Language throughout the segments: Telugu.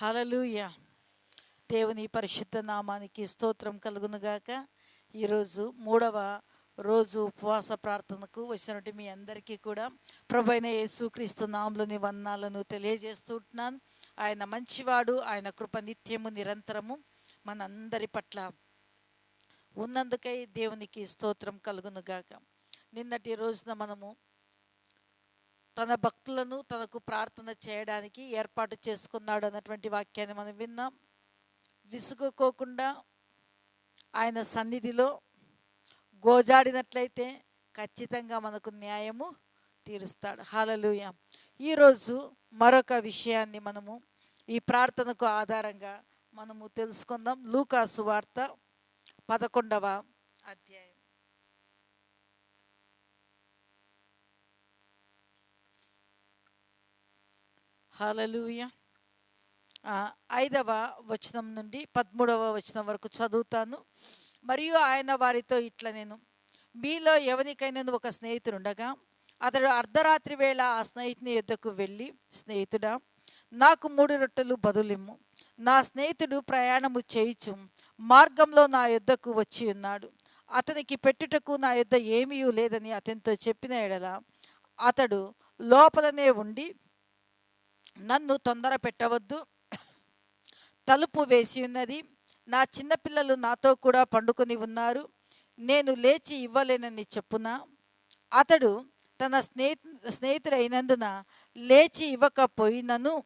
హలలుయ దేవుని పరిశుద్ధ నామానికి స్తోత్రం కలుగునుగాక. ఈరోజు మూడవ రోజు ఉపవాస ప్రార్థనకు వచ్చినటువంటి మీ అందరికీ కూడా ప్రభైన యేసుక్రీస్తు నామలోని వందనాలను తెలియజేస్తుంటున్నాను ఆయన మంచివాడు ఆయన కృప నిత్యము నిరంతరము మనందరి పట్ల ఉన్నందుకై దేవునికి స్తోత్రం కలుగునుగాక. నిన్నటి రోజున మనము తన భక్తులను తనకు ప్రార్థన చేయడానికి ఏర్పాటు చేసుకున్నాడు అన్నటువంటి వాక్యాన్ని మనం విన్నాం. విసుగుకోకుండా ఆయన సన్నిధిలో గోజాడినట్లయితే ఖచ్చితంగా మనకు న్యాయము తీరుస్తాడు. హాలలుయ ఈరోజు మరొక విషయాన్ని మనము ఈ ప్రార్థనకు ఆధారంగా మనము తెలుసుకుందాం. లూకాసు వార్త పదకొండవ అధ్యాయం. హలలుయ. ఐదవ వచనం నుండి పదమూడవ వచనం వరకు చదువుతాను. మరియు ఆయన వారితో ఇట్లా నేను మీలో ఎవరికైనా ఒక స్నేహితుడు ఉండగా అతడు అర్ధరాత్రి వేళ ఆ స్నేహితుని యొద్దకు వెళ్ళి స్నేహితుడా నాకు మూడు రొట్టెలు బదులిమ్ము. నా స్నేహితుడు ప్రయాణము చేయుచు మార్గంలో నా యొద్దకు వచ్చి ఉన్నాడు. అతనికి పెట్టుటకు నా యొద్ద ఏమీ లేదని అతనితో చెప్పిన ఎడల అతడు లోపలనే ఉండి నన్ను తొందర పెట్టవద్దు. తలుపు వేసి ఉన్నది. నా చిన్నపిల్లలు నాతో కూడా పండుకొని ఉన్నారు. నేను లేచి ఇవ్వలేనని చెప్పున? అతడు తన స్నేహి స్నేహితుడైనందున లేచి ఇవ్వకపోయినను.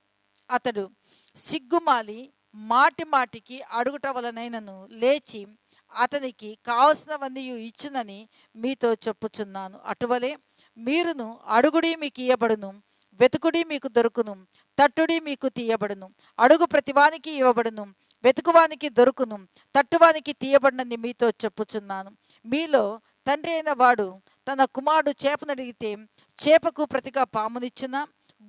అతడు సిగ్గుమాలి మాటి మాటికి అడుగుట వలనైనను లేచి అతనికి కావలసినవన్నీ ఇచ్చునని మీతో చెప్పుచున్నాను. అటువలే మీరును అడుగుడి మీకు ఇయ్యబడును వెతుకుడి మీకు దొరుకును తట్టుడి మీకు తీయబడును. అడుగు ప్రతివానికి ఇవ్వబడును. వెతుకువానికి దొరుకును. తట్టువానికి తీయబడినని మీతో చెప్పుచున్నాను. మీలో తండ్రి అయిన వాడు తన కుమారుడు చేపనడిగితే చేపకు ప్రతిగా పామునిచ్చునా?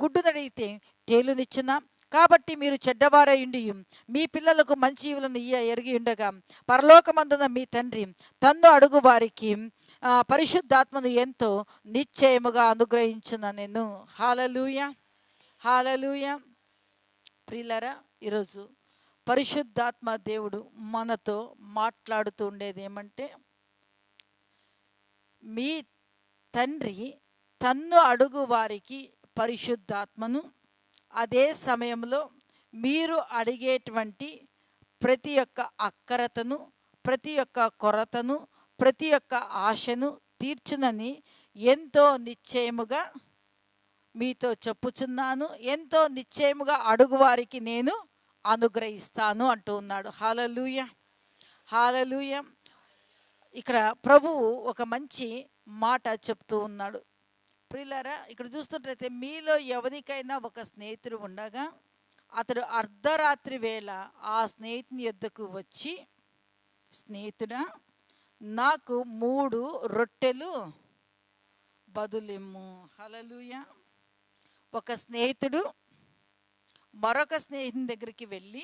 గుడ్డునడిగితే తేలునిచ్చునా? కాబట్టి మీరు చెడ్డవారై ఉండి మీ పిల్లలకు మంచి ఇవులను ఇయ్య ఎరిగి ఉండగా పరలోకమందున మీ తండ్రి తన్ను అడుగు వారికి పరిశుద్ధాత్మను ఎంతో నిశ్చయముగా అనుగ్రహించున నేను హాలలుయా. హాలలుయ. ప్రిలరా ఈరోజు పరిశుద్ధాత్మ దేవుడు మనతో మాట్లాడుతూ ఉండేది ఏమంటే మీ తండ్రి తన్ను అడుగు వారికి పరిశుద్ధాత్మను అదే సమయంలో మీరు అడిగేటువంటి ప్రతి ఒక్క అక్కరతను ప్రతి ఒక్క కొరతను ప్రతి ఒక్క ఆశను తీర్చునని ఎంతో నిశ్చయముగా మీతో చెప్పుచున్నాను. ఎంతో నిశ్చయముగా అడుగువారికి నేను అనుగ్రహిస్తాను అంటూ ఉన్నాడు. హాలలుయ. హాలలుయ. ఇక్కడ ప్రభువు ఒక మంచి మాట చెప్తూ ఉన్నాడు. ప్రిలరా ఇక్కడ చూస్తుంటే మీలో ఎవరికైనా ఒక స్నేహితుడు ఉండగా అతడు అర్ధరాత్రి వేళ ఆ స్నేహితుని యొద్దకు వచ్చి స్నేహితుడా నాకు మూడు రొట్టెలు బదులిమ్ము. హలలుయా. ఒక స్నేహితుడు మరొక స్నేహితుని దగ్గరికి వెళ్ళి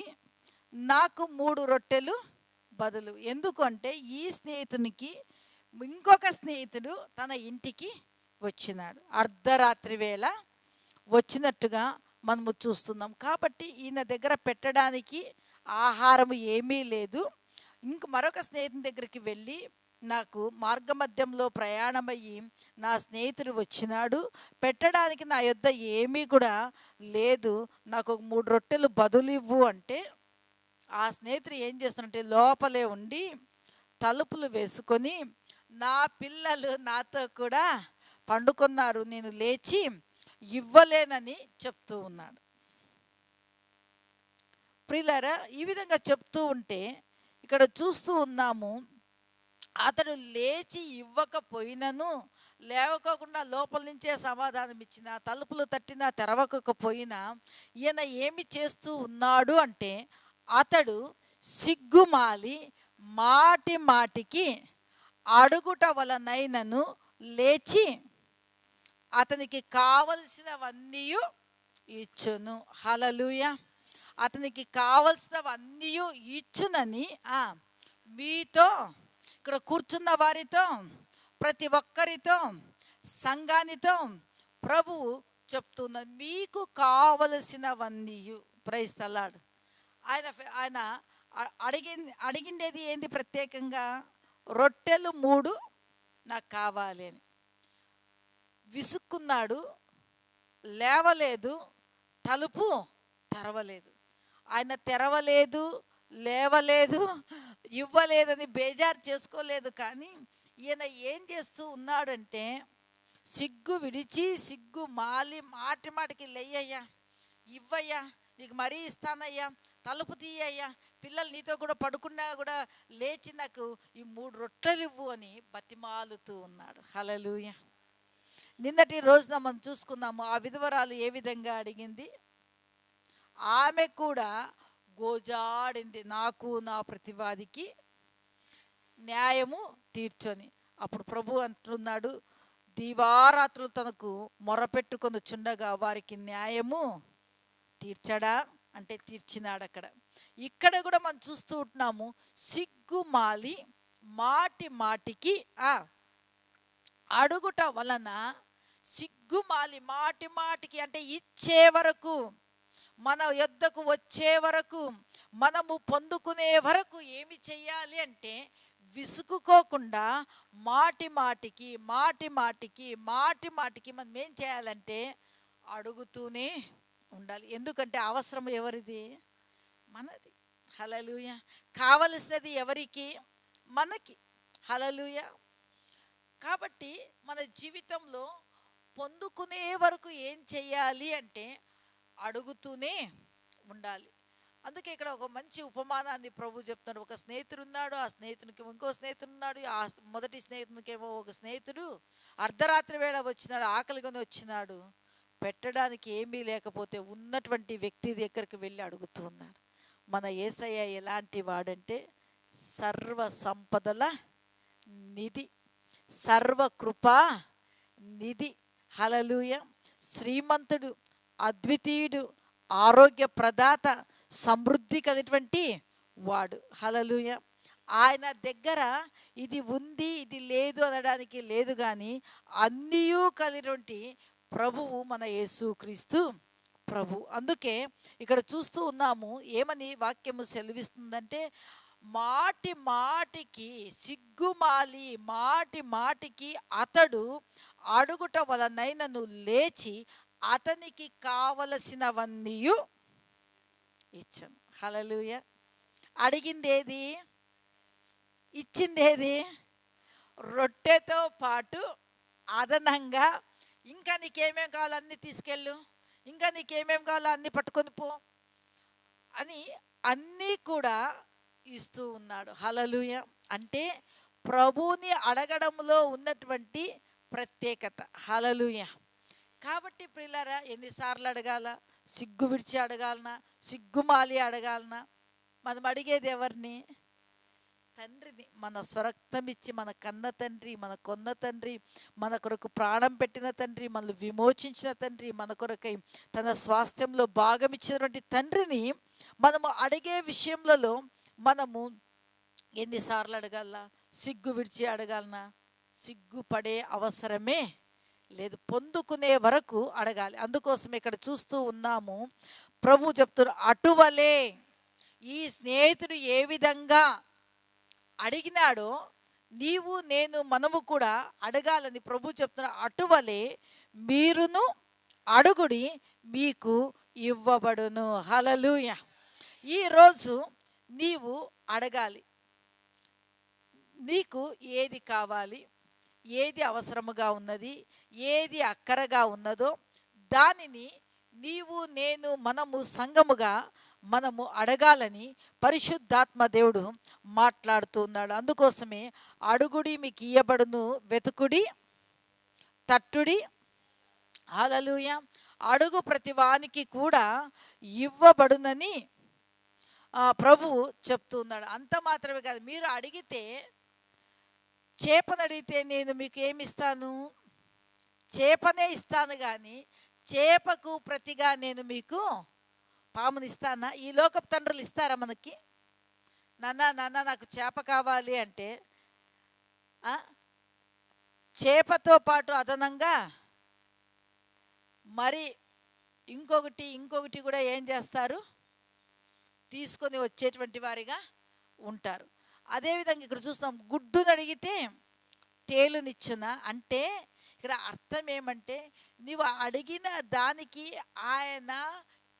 నాకు మూడు రొట్టెలు బదులు. ఎందుకంటే ఈ స్నేహితునికి ఇంకొక స్నేహితుడు తన ఇంటికి వచ్చినాడు. అర్ధరాత్రి వేళ వచ్చినట్టుగా మనము చూస్తున్నాం. కాబట్టి ఈయన దగ్గర పెట్టడానికి ఆహారం ఏమీ లేదు. ఇంక మరొక స్నేహితుని దగ్గరికి వెళ్ళి నాకు మార్గమధ్యంలో ప్రయాణమయ్యి నా స్నేహితుడు వచ్చినాడు. పెట్టడానికి నా యొద్ద ఏమీ కూడా లేదు. నాకు ఒక మూడు రొట్టెలు బదులు ఇవ్వు అంటే ఆ స్నేహితుడు ఏం చేస్తున్నట్టే లోపలే ఉండి తలుపులు వేసుకొని నా పిల్లలు నాతో కూడా పండుకున్నారు. నేను లేచి ఇవ్వలేనని చెప్తూ ఉన్నాడు. ప్రియులారా ఈ విధంగా చెప్తూ ఉంటే ఇక్కడ చూస్తూ ఉన్నాము అతడు లేచి ఇవ్వకపోయినను లేవకోకుండా లోపల నుంచే సమాధానం ఇచ్చిన తలుపులు తట్టినా తెరవకపోయినా ఈయన ఏమి చేస్తూ ఉన్నాడు అంటే అతడు సిగ్గుమాలి మాటి మాటికి అడుగుట వలనైనను లేచి అతనికి కావలసినవన్నీ ఇచ్చును. హలలుయ అతనికి కావలసినవన్నీ ఇచ్చునని మీతో ఇక్కడ కూర్చున్న వారితో ప్రతి ఒక్కరితో సంఘానితో ప్రభువు చెప్తున్న మీకు కావలసినవన్నీ ప్రైస్తలాడు ఆయన ఆయన అడిగి అడిగిండేది ఏంది ప్రత్యేకంగా? రొట్టెలు మూడు నాకు కావాలి అని. విసుక్కున్నాడు లేవలేదు తలుపు తెరవలేదు. ఆయన తెరవలేదు లేవలేదు ఇవ్వలేదని బేజారు చేసుకోలేదు కానీ ఈయన ఏం చేస్తూ ఉన్నాడంటే సిగ్గు విడిచి సిగ్గు మాలి మాటి మాటికి లెయ్యయ్యా ఇవ్వయ్యా నీకు మరీ ఇస్తానయ్యా తలుపు తీయ్యా పిల్లలు నీతో కూడా పడుకున్నా కూడా లేచి నాకు ఈ మూడు రొట్టెలు ఇవ్వు అని బతిమాలుతూ ఉన్నాడు. హలలుయ నిన్నటి రోజున మనం చూసుకున్నాము ఆ విధవరాలు ఏ విధంగా అడిగింది? ఆమె కూడా గోజాడింది నాకు నా ప్రతివాదికి న్యాయము తీర్చని. అప్పుడు ప్రభు అంటున్నాడు దీవారాత్రులు తనకు మొరపెట్టుకొని చుండగా వారికి న్యాయము తీర్చడా? అంటే తీర్చినాడు అక్కడ ఇక్కడ కూడా మనం చూస్తూ ఉంటున్నాము సిగ్గుమాలి మాటి మాటికి ఆ అడుగుట వలన సిగ్గుమాలి మాటి మాటికి అంటే ఇచ్చే వరకు మన యొద్దకు వచ్చే వరకు మనము పొందుకునే వరకు ఏమి చెయ్యాలి అంటే విసుగుకోకుండా మాటి మాటికి మాటి మాటికి మాటి మాటికి మనం ఏం చేయాలంటే అడుగుతూనే ఉండాలి. ఎందుకంటే అవసరం ఎవరిది? మనది. హలలుయ కావలసినది ఎవరికి? మనకి. హలలుయ కాబట్టి మన జీవితంలో పొందుకునే వరకు ఏం చెయ్యాలి అంటే అడుగుతూనే ఉండాలి. అందుకే ఇక్కడ ఒక మంచి ఉపమానాన్ని ప్రభు చెప్తున్నాడు. ఒక స్నేహితుడు ఉన్నాడు ఆ స్నేహితునికి ఇంకో స్నేహితుడు ఉన్నాడు ఆ మొదటి స్నేహితునికేమో ఒక స్నేహితుడు అర్ధరాత్రి వేళ వచ్చినాడు ఆకలిగానే వచ్చినాడు. పెట్టడానికి ఏమీ లేకపోతే ఉన్నటువంటి వ్యక్తి దగ్గరికి వెళ్ళి అడుగుతూ ఉన్నాడు. మన ఏసయ్య ఎలాంటి వాడంటే సర్వ సంపదల నిధి సర్వ కృపా నిధి. హలలుయ శ్రీమంతుడు అద్వితీయుడు ఆరోగ్య ప్రదాత సమృద్ధి కలిగినటువంటి వాడు. హలలుయ ఆయన దగ్గర ఇది ఉంది ఇది లేదు అనడానికి లేదు కానీ అన్నియూ కలిగినటువంటి ప్రభువు మన యేసుక్రీస్తు ప్రభు. అందుకే ఇక్కడ చూస్తూ ఉన్నాము ఏమని వాక్యము సెలవిస్తుందంటే మాటి మాటికి సిగ్గుమాలి మాటి మాటికి అతడు అడుగుట వలనైనను లేచి అతనికి కావలసినవన్నీ ఇచ్చాను. హలలుయ అడిగిందేది? ఇచ్చిందేది? రొట్టెతో పాటు అదనంగా ఇంకా నీకేమేం కావాలో అన్నీ తీసుకెళ్ళు. ఇంకా నీకేమేం కావాలో అన్నీ పట్టుకొని పో అని అన్నీ కూడా ఇస్తూ ఉన్నాడు. హలలుయ అంటే ప్రభువుని అడగడంలో ఉన్నటువంటి ప్రత్యేకత. హలలుయ కాబట్టి ప్రిల్లరా ఎన్నిసార్లు అడగాల? సిగ్గు విడిచి అడగాలనా? సిగ్గుమాలి అడగాలనా? మనం అడిగేది ఎవరిని? తండ్రిని. మన స్వరక్తం ఇచ్చి మన కన్న తండ్రి మన కొన్న తండ్రి మన కొరకు ప్రాణం పెట్టిన తండ్రి మనల్ని విమోచించిన తండ్రి మన కొరకై తన స్వాస్థ్యంలో భాగం ఇచ్చినటువంటి తండ్రిని మనము అడిగే విషయంలో మనము ఎన్నిసార్లు అడగాల? సిగ్గు విడిచి అడగాలనా? సిగ్గుపడే అవసరమే లేదు పొందుకునే వరకు అడగాలి. అందుకోసం ఇక్కడ చూస్తూ ఉన్నాము. ప్రభు చెప్తున్నారు అటువలే ఈ స్నేహితుడు ఏ విధంగా అడిగినాడో నీవు నేను మనము కూడా అడగాలని ప్రభు చెప్తున్న అటువలే మీరును అడుగుడి మీకు ఇవ్వబడును. హలలుయ ఈరోజు నీవు అడగాలి. నీకు ఏది కావాలి? ఏది అవసరముగా ఉన్నది? ఏది అక్కరగా ఉన్నదో దానిని నీవు నేను మనము సంఘముగా మనము అడగాలని పరిశుద్ధాత్మ దేవుడు మాట్లాడుతూ ఉన్నాడు అందుకోసమే అడుగుడి మీకు ఇయ్యబడును వెతుకుడి తట్టుడి. హల్లెలూయ. అడుగు ప్రతివానికి కూడా ఇవ్వబడునని ఆ, ప్రభువు చెప్తున్నాడు. అంత మాత్రమే కాదు మీరు అడిగితే చేపనడిగితే నేను మీకు ఏమి ఇస్తాను? చేపనే ఇస్తాను కానీ చేపకు ప్రతిగా నేను మీకు పాముని ఇస్తానా ఈ లోకపు తండ్రులు ఇస్తారా మనకి? నాన్న నాన్న నాకు చేప కావాలి అంటే చేపతో పాటు అదనంగా మరి ఇంకొకటి ఇంకొకటి కూడా ఏం చేస్తారు? తీసుకొని వచ్చేటువంటి వారిగా ఉంటారు. అదేవిధంగా ఇక్కడ చూస్తాం గుడ్డును అడిగితే తేలునిచ్చున? అంటే ఇక్కడ అర్థం ఏమంటే నీవు అడిగిన దానికి ఆయన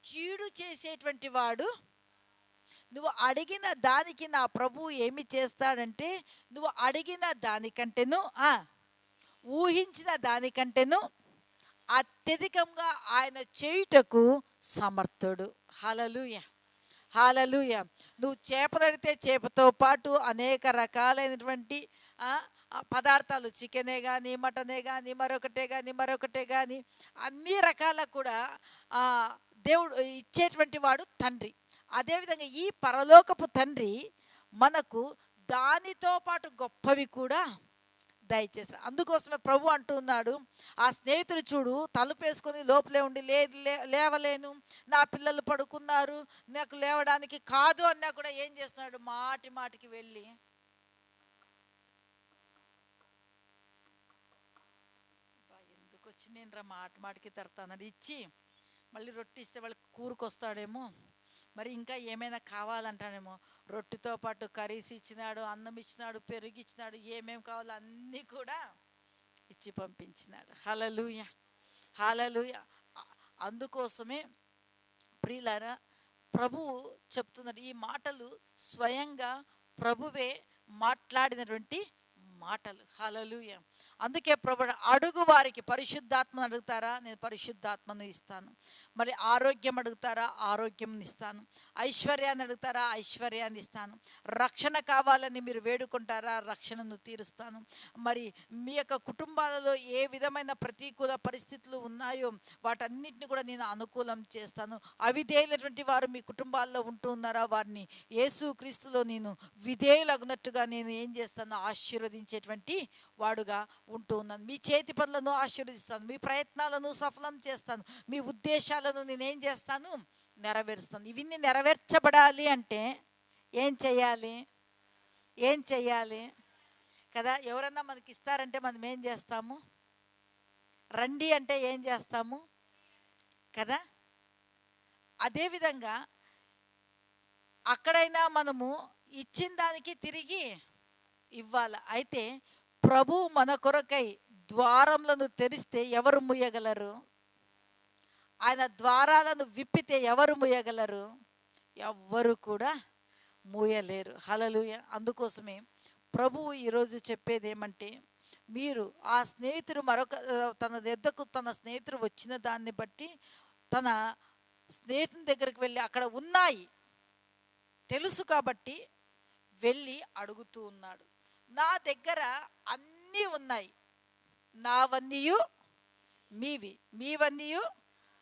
కీడు చేసేటువంటి వాడు. నువ్వు అడిగిన దానికి నా ప్రభు ఏమి చేస్తాడంటే నువ్వు అడిగిన దానికంటేను ఆ, ఊహించిన దానికంటేను అత్యధికంగా ఆయన చేయుటకు సమర్థుడు. హలలుయ హాలలుయ నువ్వు చేపదడితే చేపతో పాటు అనేక రకాలైనటువంటి ఆ పదార్థాలు చికెనే కానీ మటనే కానీ మరొకటే కానీ మరొకటే కానీ అన్ని రకాల కూడా దేవుడు ఇచ్చేటువంటి వాడు తండ్రి. అదేవిధంగా ఈ పరలోకపు తండ్రి మనకు దానితో పాటు గొప్పవి కూడా దయచేస్తారు అందుకోసమే ప్రభు అంటున్నాడు ఆ స్నేహితుడు చూడు తలుపు వేసుకొని లోపలే ఉండి లేదు లే- లేవలేను. నా పిల్లలు పడుకున్నారు. నాకు లేవడానికి కాదు అన్నా కూడా ఏం చేస్తున్నాడు? మాటి మాటికి వెళ్ళి అబ్బా, ఎందుకు వచ్చి నేను రా మాట మాటికి తడతానని ఇచ్చి మళ్ళీ రొట్టె ఇస్తే వాళ్ళకి కూరుకొస్తాడేమో. మరి ఇంకా ఏమైనా కావాలంటాడేమో రొట్టెతో పాటు కర్రీస్ ఇచ్చినాడు అన్నం ఇచ్చినాడు పెరుగు ఇచ్చినాడు ఏమేమి కావాలో అన్నీ కూడా ఇచ్చి పంపించినాడు. హలలుయ హలలుయ అందుకోసమే ప్రియులారా ప్రభువు చెప్తున్నాడు ఈ మాటలు స్వయంగా ప్రభువే మాట్లాడినటువంటి మాటలు. హలలుయ అందుకే ప్రభు అడుగు వారికి పరిశుద్ధాత్మను అడుగుతారా? నేను పరిశుద్ధాత్మను ఇస్తాను. మరి ఆరోగ్యం అడుగుతారా? ఆరోగ్యం ఇస్తాను. ఐశ్వర్యాన్ని అడుగుతారా? ఐశ్వర్యాన్ని ఇస్తాను. రక్షణ కావాలని మీరు వేడుకుంటారా? రక్షణను తీరుస్తాను. మరి మీ యొక్క కుటుంబాలలో ఏ విధమైన ప్రతికూల పరిస్థితులు ఉన్నాయో వాటన్నిటిని కూడా నేను అనుకూలం చేస్తాను. అవిధేయులటువంటి వారు మీ కుటుంబాల్లో ఉంటూ ఉన్నారా? వారిని యేసు క్రీస్తులో నేను విధేయులగునట్టుగా నేను ఏం చేస్తాను? ఆశీర్వదించేటువంటి వాడుగా ఉంటూ ఉన్నాను మీ చేతి పనులను ఆశీర్వదిస్తాను. మీ ప్రయత్నాలను సఫలం చేస్తాను. మీ ఉద్దేశాలను నేనేం చేస్తాను? నెరవేరుస్తాను. ఇవన్నీ నెరవేర్చబడాలి అంటే ఏం చేయాలి? ఏం చేయాలి? కదా ఎవరన్నా మనకి ఇస్తారంటే మనం ఏం చేస్తాము? రండి అంటే ఏం చేస్తాము? కదా అదేవిధంగా అక్కడైనా మనము ఇచ్చిన దానికి తిరిగి ఇవ్వాలి. అయితే ప్రభు మన కొరకై ద్వారములను తెరిస్తే ఎవరు ముయ్యగలరు? ఆయన ద్వారాలను విప్పితే ఎవరు ముయ్యగలరు? ఎవ్వరు కూడా మూయలేరు హలలుయ అందుకోసమే ప్రభువు ఈరోజు చెప్పేది ఏమంటే మీరు ఆ స్నేహితుడు మరొక తన దగ్గరకు తన స్నేహితుడు వచ్చిన దాన్ని బట్టి తన స్నేహితుని దగ్గరికి వెళ్ళి అక్కడ ఉన్నాయి. తెలుసు కాబట్టి వెళ్ళి అడుగుతూ ఉన్నాడు. నా దగ్గర అన్నీ ఉన్నాయి. నావన్నీయు మీవి. మీవన్నీయు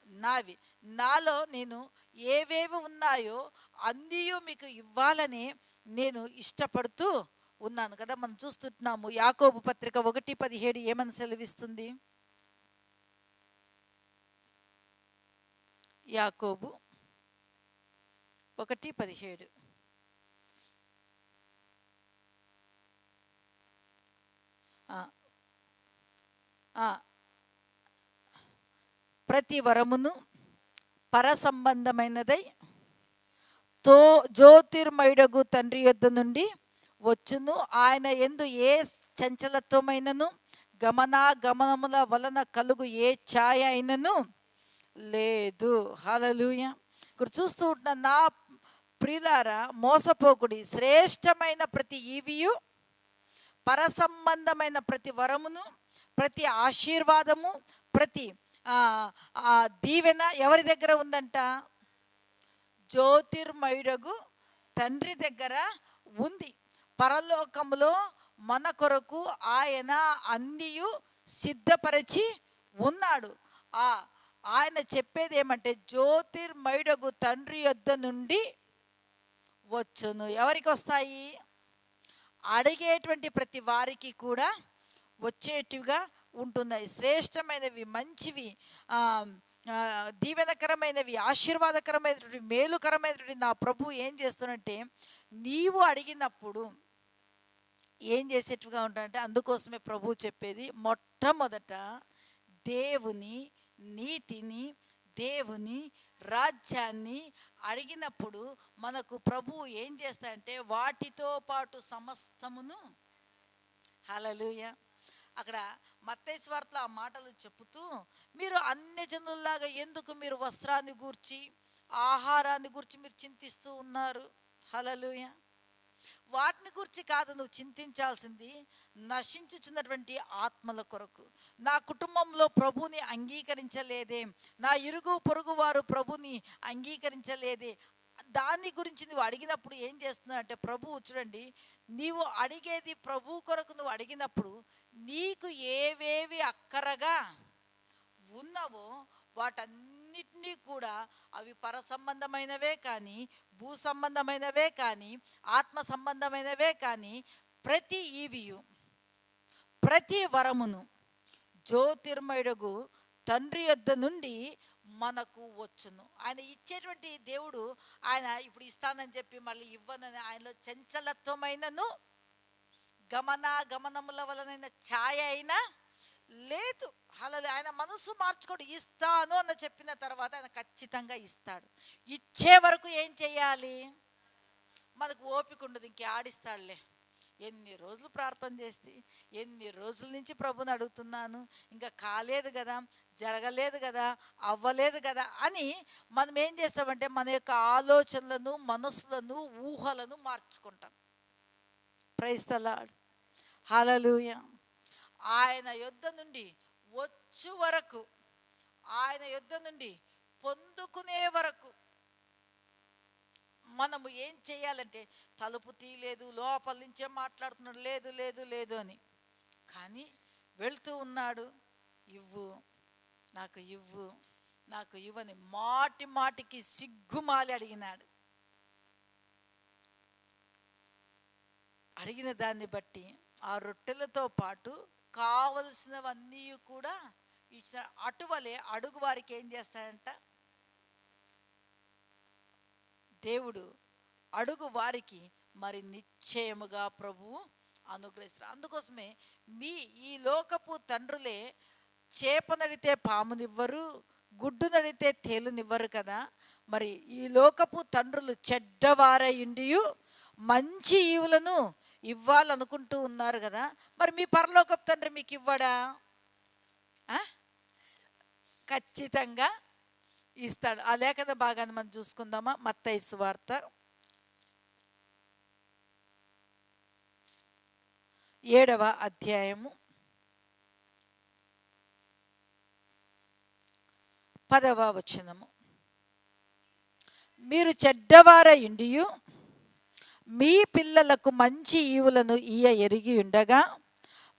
నావి. నాలో నేను ఏవేవి ఉన్నాయో అన్నీయు మీకు ఇవ్వాలని నేను ఇష్టపడుతూ ఉన్నాను కదా. మనం చూస్తుంటున్నాము యాకోబు పత్రిక ఒకటి పదిహేడు ఏమని సెలవిస్తుంది? యాకోబు ఒకటి పదిహేడు ఆ, ఆ, ప్రతి వరమును పర సంబంధమైనదై తో జ్యోతిర్మయుడగు తండ్రి యొద్ద నుండి వచ్చును. ఆయన ఎందు ఏ చంచలత్వమైనను గమనాగమనముల వలన కలుగు ఏ ఛాయ అయినను లేదు. హలలుయ ఇక్కడ చూస్తూ ఉంటున్న నా ప్రియులారా మోసపోకుడి శ్రేష్టమైన ప్రతి ఈవియు పరసంబంధమైన ప్రతి వరమును ప్రతి ఆశీర్వాదము ప్రతి ఆ, దీవెన ఎవరి దగ్గర ఉందంట? జ్యోతిర్మయుడగు తండ్రి దగ్గర ఉంది. పరలోకములో మన కొరకు ఆయన అందియు సిద్ధపరిచి ఉన్నాడు. ఆ ఆయన చెప్పేది ఏమంటే జ్యోతిర్మయుడగు తండ్రి యొద్ద నుండి వచ్చును. ఎవరికి వస్తాయి? అడిగేటువంటి ప్రతి వారికి కూడా వచ్చేటివిగా ఉంటున్నాయి. శ్రేష్టమైనవి మంచివి దీవెనకరమైనవి ఆశీర్వాదకరమైనటువంటి మేలుకరమైనటువంటి నా ప్రభు ఏం చేస్తున్నంటే నీవు అడిగినప్పుడు ఏం చేసేట్టుగా ఉంటాడంటే అందుకోసమే ప్రభు చెప్పేది మొట్టమొదట దేవుని నీతిని దేవుని రాజ్యాన్ని అడిగినప్పుడు మనకు ప్రభువు ఏం చేస్తాడంటే వాటితో పాటు సమస్తమును హలలుయ అక్కడ మత్తేశ్వార్తలో ఆ మాటలు చెబుతూ మీరు అన్ని జనుల్లాగా ఎందుకు మీరు వస్త్రాన్ని గూర్చి ఆహారాన్ని గురించి మీరు చింతిస్తూ ఉన్నారు? హలలుయ వాటిని గురించి కాదు నువ్వు చింతించాల్సింది నశించుచున్నటువంటి ఆత్మల కొరకు. నా కుటుంబంలో ప్రభుని అంగీకరించలేదే. నా ఇరుగు పొరుగు వారు ప్రభుని అంగీకరించలేదే. దాని గురించి నువ్వు అడిగినప్పుడు ఏం చేస్తున్నావు అంటే చూడండి నీవు అడిగేది ప్రభు కొరకు నువ్వు అడిగినప్పుడు నీకు ఏవేవి అక్కరగా ఉన్నావో వాటన్నిటినీ కూడా అవి పర సంబంధమైనవే కానీ భూ సంబంధమైనవే కానీ ఆత్మ సంబంధమైనవే కానీ ప్రతి ఈవియు ప్రతి వరమును జ్యోతిర్మయుడుగు తండ్రి యొద్ద నుండి మనకు వచ్చును. ఆయన ఇచ్చేటువంటి దేవుడు ఆయన ఇప్పుడు ఇస్తానని చెప్పి మళ్ళీ ఇవ్వనని ఆయనలో చంచలత్వమైనను గమన గమనముల వలనైన ఛాయ అయినా లేదు అలా ఆయన మనసు మార్చుకోడు ఇస్తాను అని చెప్పిన తర్వాత ఆయన ఖచ్చితంగా ఇస్తాడు. ఇచ్చే వరకు ఏం చేయాలి మనకు ఓపిక ఉండదు ఇంకే ఆడిస్తాడులే. ఎన్ని రోజులు ప్రార్థన చేస్తే ఎన్ని రోజుల నుంచి ప్రభుని అడుగుతున్నాను ఇంకా కాలేదు కదా జరగలేదు కదా అవ్వలేదు కదా అని మనం ఏం చేస్తామంటే మన యొక్క ఆలోచనలను మనసులను ఊహలను మార్చుకుంటాం. ప్రైస్తలాడు హలలుయా ఆయన యుద్ధ నుండి వచ్చు వరకు ఆయన యుద్ధ నుండి పొందుకునే వరకు మనము ఏం చేయాలంటే తలుపు తీయలేదు లోపల నుంచే మాట్లాడుతున్నాడు లేదు లేదు లేదు అని. కానీ వెళ్తూ ఉన్నాడు ఇవ్వు నాకు ఇవ్వు నాకు ఇవ్వని మాటి మాటికి సిగ్గుమాలి అడిగినాడు. అడిగిన దాన్ని బట్టి ఆ రొట్టెలతో పాటు కావలసినవన్నీ కూడా ఇచ్చిన అటువలే అడుగు వారికి ఏం చేస్తాడంట? దేవుడు అడుగు వారికి మరి నిశ్చయముగా ప్రభువు అనుగ్రహిస్తారు. అందుకోసమే మీ ఈ లోకపు తండ్రులే చేప నడితే పామునివ్వరు గుడ్డు నడితే తేలునివ్వరు కదా. మరి ఈ లోకపు తండ్రులు చెడ్డవారై ఉండియు మంచి ఈవులను ఇవ్వాలనుకుంటూ ఉన్నారు కదా. మరి మీ పరలోకపు తండ్రి మీకు ఇవ్వడా? ఆ? ఖచ్చితంగా ఇస్తాడు. ఆ కదా భాగాన్ని మనం చూసుకుందామా? మత్తయి సువార్త. ఏడవ అధ్యాయము. పదవ వచనము. మీరు చెడ్డవారయుండియు మీ పిల్లలకు మంచి ఈవులను ఈయ ఎరిగి ఉండగా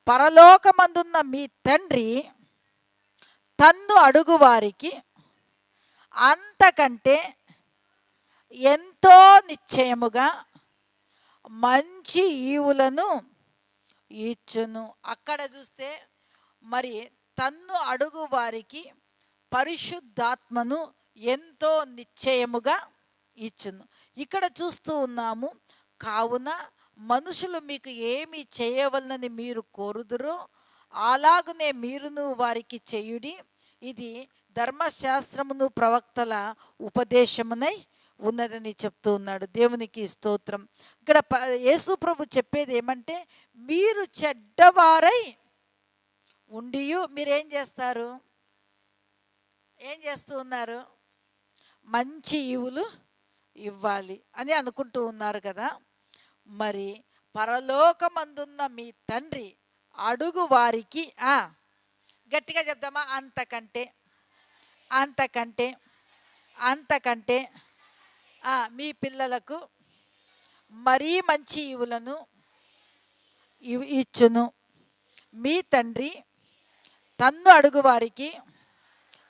పరలోకమందున్న మీ తండ్రి తన్ను అడుగు వారికి అంతకంటే ఎంతో నిశ్చయముగా మంచి ఈవులను ఇచ్చును. అక్కడ చూస్తే మరి తన్ను అడుగు వారికి పరిశుద్ధాత్మను ఎంతో నిశ్చయముగా ఇచ్చును. ఇక్కడ చూస్తూ ఉన్నాము కావున మనుషులు మీకు ఏమి చేయవలనని మీరు కోరుదురో అలాగనే మీరును వారికి చేయుడి. ఇది ధర్మశాస్త్రమును ప్రవక్తల ఉపదేశమునై ఉన్నదని చెప్తూ ఉన్నాడు. దేవునికి స్తోత్రం. ఇక్కడ ప- యేసు ప్రభు చెప్పేది ఏమంటే మీరు చెడ్డవారై ఉండియు. మీరేం చేస్తారు? ఏం చేస్తూ ఉన్నారు? మంచి ఈవులు ఇవ్వాలి అని అనుకుంటూ ఉన్నారు కదా. మరి పరలోకమందున్న మీ తండ్రి అడుగు వారికి గట్టిగా చెప్దామా? అంతకంటే అంతకంటే అంతకంటే మీ పిల్లలకు మరీ మంచి ఇవులను ఇచ్చును. మీ తండ్రి తన్ను అడుగు వారికి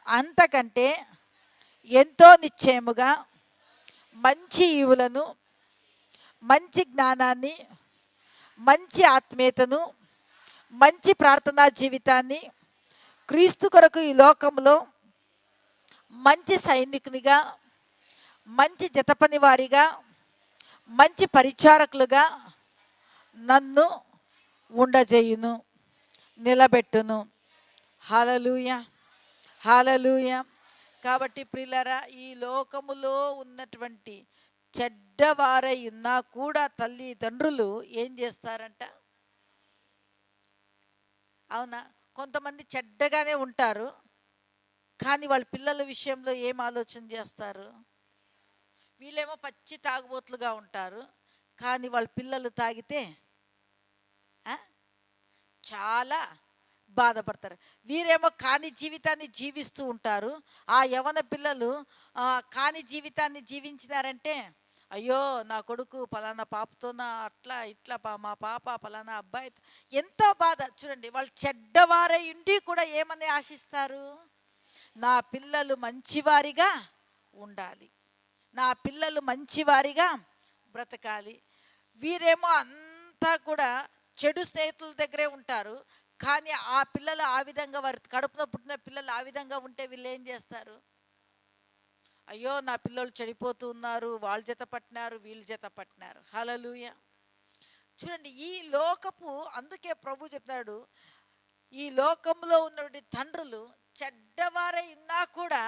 అంతకంటే ఎంతో నిశ్చయముగా మంచి ఈవులను మంచి జ్ఞానాన్ని మంచి ఆత్మీయతను మంచి ప్రార్థనా జీవితాన్ని క్రీస్తు కొరకు ఈ లోకంలో మంచి సైనికునిగా మంచి జతపని వారిగా మంచి పరిచారకులుగా నన్ను ఉండజేయును నిలబెట్టును. హాలలుయ హాలలుయ కాబట్టి ప్రిల్లరా ఈ లోకములో ఉన్నటువంటి చెడ్డవారై ఉన్నా కూడా తల్లిదండ్రులు ఏం చేస్తారంట? అవునా? కొంతమంది చెడ్డగానే ఉంటారు కానీ వాళ్ళ పిల్లల విషయంలో ఏం ఆలోచన చేస్తారు? వీళ్ళేమో పచ్చి తాగుబోతులుగా ఉంటారు కానీ వాళ్ళ పిల్లలు తాగితే ఆ, చాలా బాధపడతారు. వీరేమో కాని జీవితాన్ని జీవిస్తూ ఉంటారు. ఆ యవన పిల్లలు కాని జీవితాన్ని జీవించినారంటే అయ్యో నా కొడుకు పలానా పాపతో నా అట్లా ఇట్లా పా- మా పాప పలానా అబ్బాయి ఎంతో బాధ. చూడండి వాళ్ళు చెడ్డవారై ఉండి కూడా ఏమని ఆశిస్తారు? నా పిల్లలు మంచివారిగా ఉండాలి. నా పిల్లలు మంచివారిగా బ్రతకాలి. వీరేమో అంతా కూడా చెడు స్నేహితుల దగ్గరే ఉంటారు. కానీ ఆ పిల్లలు ఆ విధంగా వారి కడుపులో పుట్టిన పిల్లలు ఆ విధంగా ఉంటే వీళ్ళు ఏం చేస్తారు? అయ్యో నా పిల్లలు చెడిపోతూ ఉన్నారు వాళ్ళ జత పట్టినారు వీళ్ళ జత పట్టినారు. హలలుయ చూడండి ఈ లోకపు అందుకే ప్రభు చెప్తాడు ఈ లోకంలో ఉన్నటువంటి తండ్రులు చెడ్డవారై ఉన్నా కూడా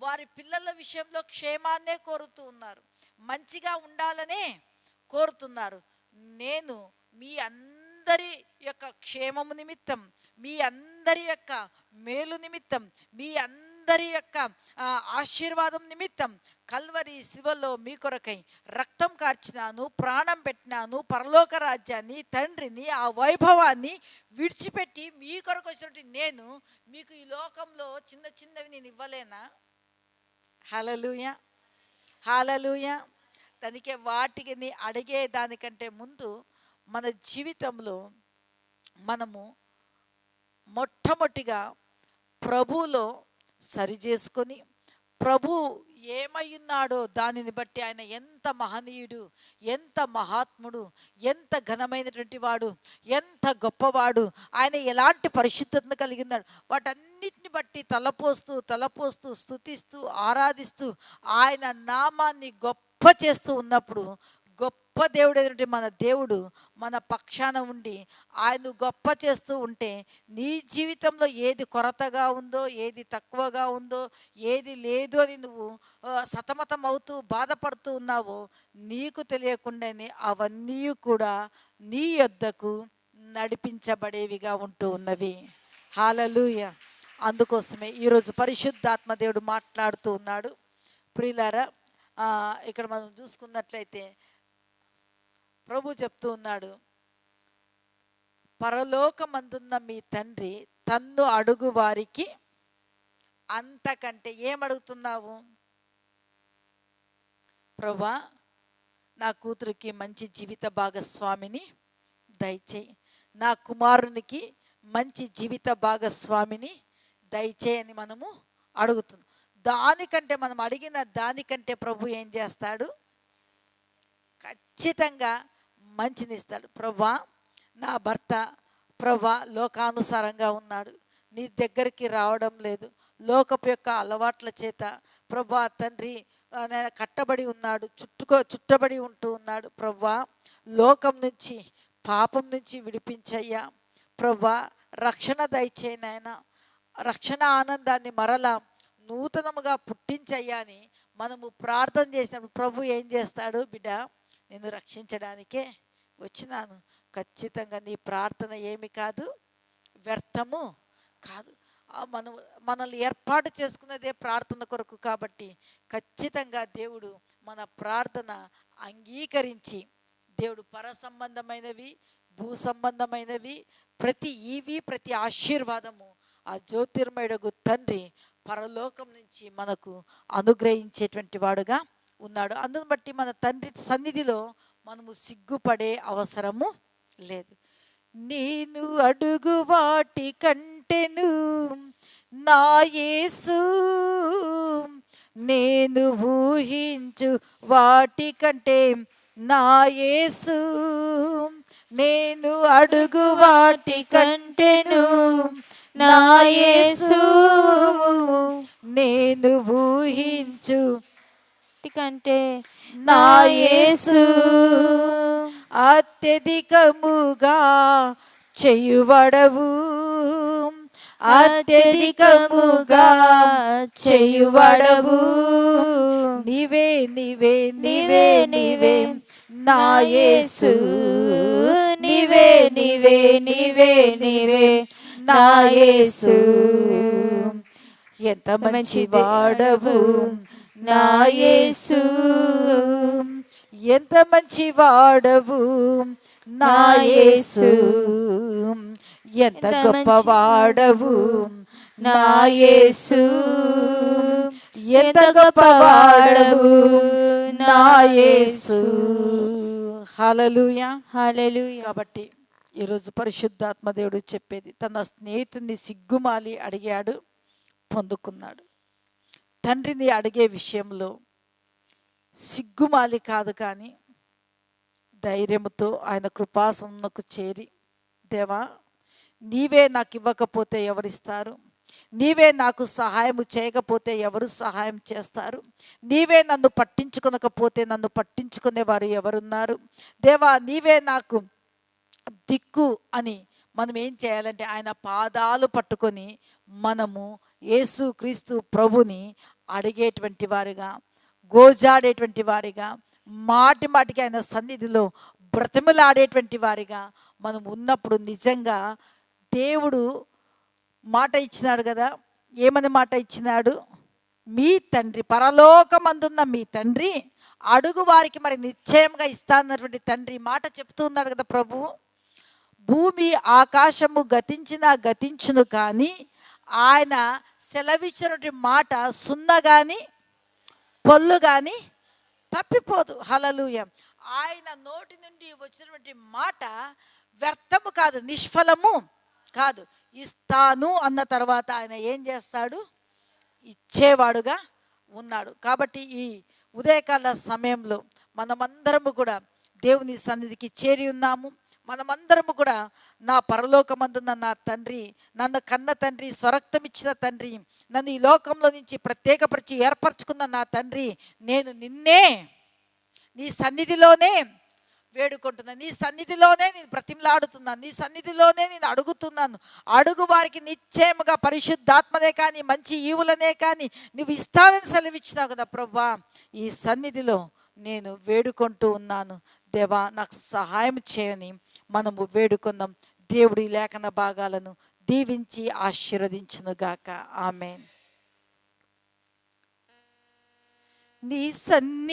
వారి పిల్లల విషయంలో క్షేమాన్నే కోరుతూ ఉన్నారు. మంచిగా ఉండాలనే కోరుతున్నారు. నేను మీ అందరి అందరి యొక్క క్షేమము నిమిత్తం మీ అందరి యొక్క మేలు నిమిత్తం మీ అందరి యొక్క ఆశీర్వాదం నిమిత్తం కల్వరి శివలో మీ కొరకై రక్తం కార్చినాను ప్రాణం పెట్టినాను పరలోక రాజ్యాన్ని తండ్రిని ఆ వైభవాన్ని విడిచిపెట్టి మీ కొరకు వచ్చినటువంటి నేను మీకు ఈ లోకంలో చిన్న చిన్నవి నేను ఇవ్వలేనా? హలలుయ హలలుయ దానికే వాటిని అడిగే దానికంటే ముందు మన జీవితంలో మనము మొట్టమొదటిగా ప్రభువులో సరి చేసుకొని ప్రభు ఏమై ఉన్నాడో దానిని బట్టి ఆయన ఎంత మహనీయుడు ఎంత మహాత్ముడు ఎంత ఘనమైనటువంటి వాడు ఎంత గొప్పవాడు ఆయన ఎలాంటి పరిశుద్ధతను కలిగి ఉన్నాడు వాటన్నిటిని బట్టి తలపోస్తూ తలపోస్తూ స్థుతిస్తూ ఆరాధిస్తూ ఆయన నామాన్ని గొప్ప చేస్తూ ఉన్నప్పుడు గొప్ప దేవుడు అయినటువంటి మన దేవుడు మన పక్షాన ఉండి ఆయన గొప్ప చేస్తూ ఉంటే నీ జీవితంలో ఏది కొరతగా ఉందో ఏది తక్కువగా ఉందో ఏది లేదు అని నువ్వు సతమతం అవుతూ బాధపడుతూ ఉన్నావో నీకు తెలియకుండానే అవన్నీ కూడా నీ యొద్దకు నడిపించబడేవిగా ఉంటూ ఉన్నవి. హాలలుయ. అందుకోసమే ఈరోజు పరిశుద్ధాత్మ దేవుడు మాట్లాడుతూ ఉన్నాడు. ప్రియులారా ఇక్కడ మనం చూసుకున్నట్లయితే ప్రభు చెప్తూ ఉన్నాడు పరలోకమందున్న మీ తండ్రి తన్ను అడుగు వారికి అంతకంటే ఏమడుగుతున్నావు ప్రభా నా కూతురికి మంచి జీవిత భాగస్వామిని దయచేయి. నా కుమారునికి మంచి జీవిత భాగస్వామిని దయచేయని అని మనము అడుగుతున్నాం. దానికంటే మనం అడిగిన దానికంటే ప్రభు ఏం చేస్తాడు? ఖచ్చితంగా మంచినిస్తాడు. ప్రభా నా భర్త ప్రభా లోకానుసారంగా ఉన్నాడు. నీ దగ్గరికి రావడం లేదు. లోకపు యొక్క అలవాట్ల చేత ప్రభా తండ్రి కట్టబడి ఉన్నాడు. చుట్టుకో చుట్టబడి ఉంటూ ఉన్నాడు. ప్రభా లోకం నుంచి పాపం నుంచి విడిపించయ్యా. ప్రభా రక్షణ దయచేయి నాయన. రక్షణ ఆనందాన్ని మరలా నూతనముగా పుట్టించయ్యా అని మనము ప్రార్థన చేసినప్పుడు ప్రభు ఏం చేస్తాడు? బిడ్డ నిన్ను రక్షించడానికే వచ్చినాను. ఖచ్చితంగా నీ ప్రార్థన ఏమి కాదు వ్యర్థము కాదు. మనం మనల్ని ఏర్పాటు చేసుకున్నదే ప్రార్థన కొరకు కాబట్టి ఖచ్చితంగా దేవుడు మన ప్రార్థన అంగీకరించి దేవుడు పర సంబంధమైనవి భూ సంబంధమైనవి ప్రతి ఈవి ప్రతి ఆశీర్వాదము ఆ జ్యోతిర్మయుడగు తండ్రి పరలోకం నుంచి మనకు అనుగ్రహించేటువంటి వాడుగా ఉన్నాడు. అందును బట్టి మన తండ్రి సన్నిధిలో మనము సిగ్గుపడే అవసరము లేదు. నేను అడుగు వాటి కంటెను నా యేసు. నేను ఊహించు వాటి కంటే నా యేసు. నేను అడుగు వాటి కంటెను నా యేసు. నేను ఊహించు కంటే నా యేసు అత్యధికముగా చేయువడవు. అత్యధికముగా చేయువాడవు. నీవే నీవే నీవే నీవే నా యేసు. నీవే నీవే నీవే నీవే నా యేసు. ఎంత మంచి వాడవు నా యేసు. ఎంత మంచి వాడవు నా యేసు. ఎంత గొప్ప వాడవు నా యేసు. ఎంత గొప్ప వాడవు నా యేసు. హల్లెలూయా. హల్లెలూయా. కాబట్టి ఈరోజు పరిశుద్ధాత్మ దేవుడు చెప్పేది తన స్నేహితుని సిగ్గుమాలి అడిగాడు పొందుకున్నాడు. తండ్రిని అడిగే విషయంలో సిగ్గుమాలి కాదు కానీ ధైర్యముతో ఆయన కృపాసనకు చేరి దేవా నీవే నాకు ఇవ్వకపోతే ఎవరిస్తారు? నీవే నాకు సహాయం చేయకపోతే ఎవరు సహాయం చేస్తారు? నీవే నన్ను పట్టించుకొనకపోతే నన్ను పట్టించుకునేవారు ఎవరున్నారు? దేవా నీవే నాకు దిక్కు అని మనం ఏం చేయాలంటే ఆయన పాదాలు పట్టుకొని మనము యేసు క్రీస్తు ప్రభుని అడిగేటువంటి వారిగా గోజాడేటువంటి వారిగా మాటి మాటికి ఆయన సన్నిధిలో బ్రతిమలాడేటువంటి వారిగా మనం ఉన్నప్పుడు నిజంగా దేవుడు మాట ఇచ్చినాడు కదా? ఏమని మాట ఇచ్చినాడు? మీ తండ్రి పరలోకమందున్న మీ తండ్రి అడుగు వారికి మరి నిశ్చయంగా ఇస్తానన్నటువంటి తండ్రి మాట చెప్తూ ఉన్నాడు కదా ప్రభువు భూమి ఆకాశము గతించినా గతించును కానీ ఆయన సెలవిచ్చినటువంటి మాట సున్న కానీ పొల్లు కానీ తప్పిపోదు. హలలుయ ఆయన నోటి నుండి వచ్చినటువంటి మాట వ్యర్థము కాదు నిష్ఫలము కాదు. ఇస్తాను అన్న తర్వాత ఆయన ఏం చేస్తాడు? ఇచ్చేవాడుగా ఉన్నాడు. కాబట్టి ఈ ఉదయకాల సమయంలో మనమందరము కూడా దేవుని సన్నిధికి చేరి ఉన్నాము. మనమందరము కూడా నా పరలోకమందున్న నా తండ్రి నన్ను కన్న తండ్రి స్వరక్తమిచ్చిన తండ్రి నన్ను ఈ లోకంలో నుంచి ప్రత్యేకపరిచి ఏర్పరచుకున్న నా తండ్రి నేను నిన్నే నీ సన్నిధిలోనే వేడుకుంటున్నాను నీ సన్నిధిలోనే నేను బ్రతిమలాడుతున్నాను నీ సన్నిధిలోనే నేను అడుగుతున్నాను. అడుగు వారికి నిశ్చయముగా పరిశుద్ధాత్మనే కానీ మంచి ఈవులనే కానీ నువ్వు ఇస్తానని సెలవిచ్చినావు కదా ప్రభా. ఈ సన్నిధిలో నేను వేడుకుంటూ ఉన్నాను. దేవా నాకు సహాయం చేయని మనము వేడుకుందాం. దేవుడి లేఖన భాగాలను దీవించి ఆశీర్వదించునుగాక. ఆమె నీ సన్ని